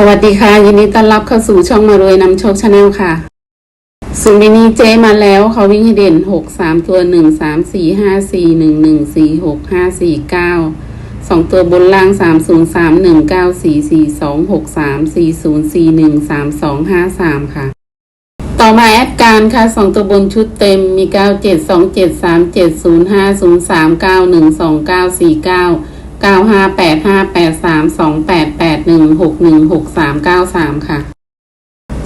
สวัสดีค่ะ ยินดีต้อนรับเข้าสู่ช่องมารวยนำโชคชาแนลค่ะสุมินีเจมาแล้วเขาวิ่งให้เด่นหกสามตัวหนึ่งสามสี่ห้าสี่หนึ่งหนึ่งสี่หกห้าสี่เก้าสองตัวบนล่างสามศูนย์สามหนึ่งเก้าสี่สี่สองหกสามสี่ศูนย์สี่หนึ่งสามสองห้าสามค่ะ ต่อมาแอดการค่ะสองตัวบนชุดเต็มมีเก้าเจ็ดสองเจ็ดสามเจ็ดศูนย์ห้าศูนย์สามเก้าหนึ่งสองเก้าสี่เก้า เก้าห้าแปดห้าแปดสามสองแปดแปดหนึ่งหกหนึ่งหกสามเก้าสามค่ะ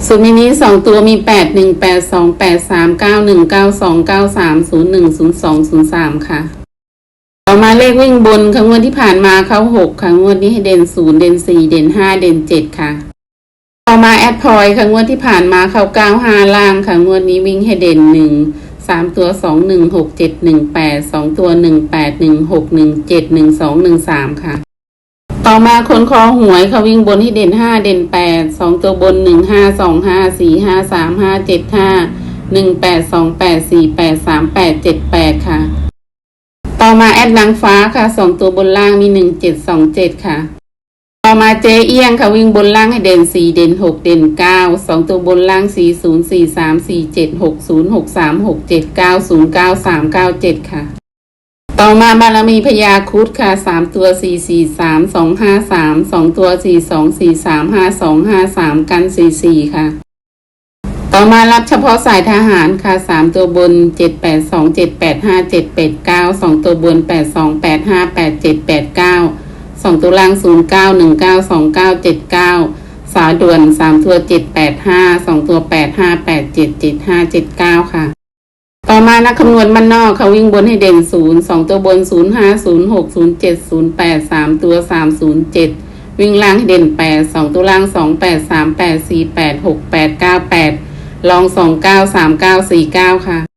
ส่วนมินิสองตัวมีแปดหนึ่งแปดสองแปดสามเก้าหนึ่งเก้าสองเก้าสามศูนย์หนึ่งศูนย์สองศูนย์สามค่ะ ต่อมาเลขวิ่งบนครั้งวันที่ผ่านมาเข้าหกครั้งวันนี้ให้เด่นศูนย์เด่นสี่เด่นห้าเด่นเจ็ดค่ะ ต่อมาแอดพอยค่ะงวดที่ผ่านมาเข้าเก้าห้าล่างค่ะงวดนี้วิ่งให้เด่นหนึ่ง สามตัวสองหนึ่งหกเจ็ดหนึ่งแปดสองตัวหนึ่งแปดหนึ่งหกหนึ่งเจ็ดหนึ่งสองหนึ่งสามค่ะ ต่อมาคนคอหวยเขาวิ่งบนให้เด่นห้าเด่นแปดสองตัวบนหนึ่งห้าสองห้าสี่ห้าสามห้าเจ็ดห้าหนึ่งแปดสองแปดสี่แปดสามแปดเจ็ดแปดค่ะ ต่อมาแอดนางฟ้าค่ะสองตัวบนล่างมีหนึ่งเจ็ดสองเจ็ดค่ะ มาเจเอียงค่ะวิ่งบนล่างให้เด่นสี่เด่นหกเด่นเก้าสองตัวบนล่างสี่ศูนย์สี่สามสี่เจ็ดหกศูนย์หกสามหกเจ็ดเก้าศูนย์เก้าสามเก้าเจ็ดค่ะ ต่อมาบารมีพญาครุดค่ะสามตัวสี่สี่สามสองห้าสามสองตัวสี่สองสี่สามห้าสองห้าสามกันสี่สี่ค่ะต่อมารับเฉพาะสายทหารค่ะสามตัวบนเจ็ดแปดสองเจ็ดแปดห้าเจ็ดแปดเก้าสองตัวบนแปดสองแปดห้าแปดเจ็ดแปดเก้า สองตัวล่างศูนย์เก้าหนึ่งเก้าสองเก้าเจ็ดเก้าสายด่วนสามตัวเจ็ดแปดห้าสองตัวแปดห้าแปดเจ็ดเจ็ดห้าเจ็ดเก้าค่ะ ต่อมานักคำนวณมันนอกเขาวิ่งบนให้เด่นศูนย์สองตัวบนศูนย์ห้าศูนย์หกศูนย์เจ็ดศูนย์แปดสามตัวสามศูนย์เจ็ดวิ่งล่างให้เด่นแปดสองตัวล่างสองแปดสามแปดสี่แปดหกแปดเก้าแปดลองสองเก้าสามเก้าสี่เก้าค่ะ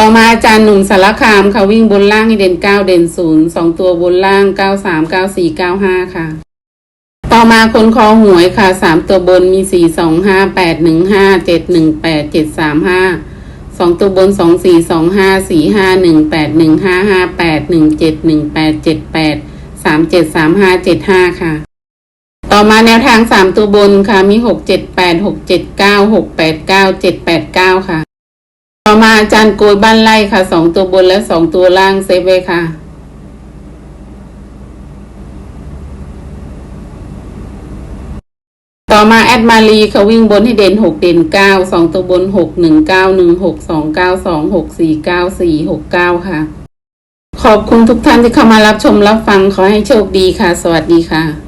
ต่อมาอาจารย์หนุ่มสารคามเขาวิ่งบนล่างให้เด่นเก้าเด่นศูนย์สองตัวบนล่างเก้าสามเก้าสี่เก้าห้าค่ะ ต่อมาคนคอหวยค่ะสามตัวบนมีสี่สองห้าแปดหนึ่งห้าเจ็ดหนึ่งแปดเจ็ดสามห้าสองตัวบนสองสี่สองห้าสี่ห้าหนึ่งแปดหนึ่งห้าห้าแปดหนึ่งเจ็ดหนึ่งแปดเจ็ดแปดสามเจ็ดสามห้าเจ็ดห้าค่ะ ต่อมาแนวทางสามตัวบนค่ะมีหกเจ็ดแปดหกเจ็ดเก้าหกแปดเก้าเจ็ดแปดเก้าค่ะ ต่อมาอาจารย์โกยบ้านไร่ค่ะสองตัวบนและสองตัวล่างเซฟไว้ค่ะ ต่อมาแอดมารีเขาวิ่งบนให้เด่นหกเด่นเก้าสองตัวบนหกหนึ่งเก้าหนึ่งหกสองเก้าสองหกสี่เก้าสี่หกเก้าค่ะ ขอบคุณทุกท่านที่เข้ามารับชมรับฟังขอให้โชคดีค่ะ สวัสดีค่ะ